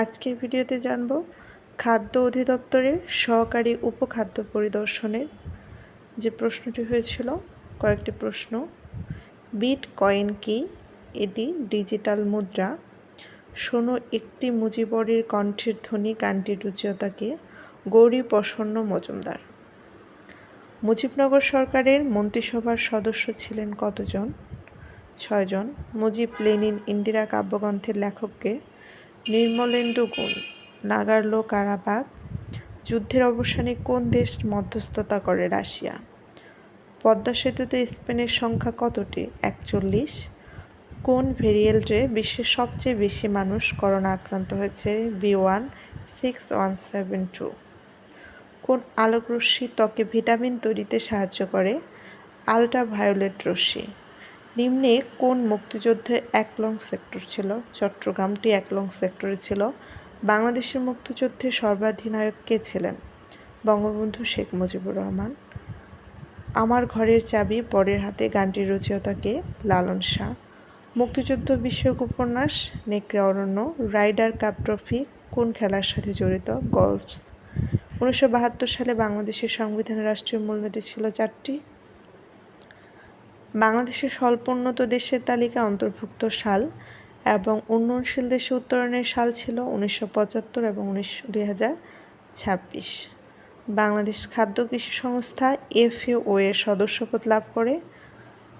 আজকের ভিডিওতে জানব খাদ্য অধিদপ্তরের সহকারী উপখাদ্য পরিদর্শনের যে প্রশ্নটি হয়েছিল, কয়েকটি প্রশ্ন। বিট কয়েন কি? এটি ডিজিটাল মুদ্রা। শোনো, একটি মুজিবরের কণ্ঠের ধ্বনি গানটির রুচিয়তাকে গৌরী প্রসন্ন মজুমদার। মুজিবনগর সরকারের মন্ত্রিসভার সদস্য ছিলেন কতজন? ছয়জন। মুজিব, লেনিন, ইন্দিরা কাব্যগ্রন্থের লেখককে নির্মলেন্দু গুণ, নাগার্লো কারাবাগ, যুদ্ধের অবসানে কোন দেশ মধ্যস্থতা করে রাশিয়া? পদ্মা সেতুতে স্পেনের সংখ্যা কতটি? একচল্লিশ। কোন ভেরিয়েল্টে বিশ্বের সবচেয়ে বেশি মানুষ করোনা আক্রান্ত হয়েছে? B one, six one seven two. কোন আলোকরশ্মি ত্বকে ভিটামিন তৈরিতে সাহায্য করে? আলট্রাভায়োলেট রশ্মি। নিম্নে কোন মুক্তিযুদ্ধে এক লং সেক্টর ছিল? চট্টগ্রামটি এক লং সেক্টরে ছিল। বাংলাদেশের মুক্তিযুদ্ধে সর্বাধিনায়ক কে ছিলেন? বঙ্গবন্ধু শেখ মুজিবুর রহমান। আমার ঘরের চাবি, পরের হাতে গানটির রচয়িতাকে লালন শাহ। মুক্তিযুদ্ধ বিষয়ক উপন্যাস, নেকড়ে অরণ্য, রাইডার কাপ ট্রফি, কোন খেলার সাথে জড়িত? গলফস। উনিশশো বাহাত্তর সালে বাংলাদেশের সংবিধানের রাষ্ট্রীয় মূলনীতি ছিল চারটি। বাংলাদেশের স্বল্পোন্নত দেশের তালিকায় অন্তর্ভুক্ত সাল এবং উন্নয়নশীল দেশে উত্তরণের সাল ছিল উনিশশো পঁচাত্তর এবং উনিশশো দুই হাজার ছাব্বিশ। বাংলাদেশ খাদ্য কৃষি সংস্থা এফএও এর সদস্যপদ লাভ করে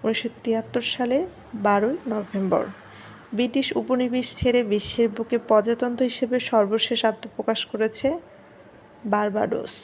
উনিশশো তিয়াত্তর সালে বারোই নভেম্বর। ব্রিটিশ উপনিবেশ ছেড়ে বিশ্বের বুকে প্রজাতন্ত্র হিসেবে সর্বশেষ আত্মপ্রকাশ করেছে বারবাডোস।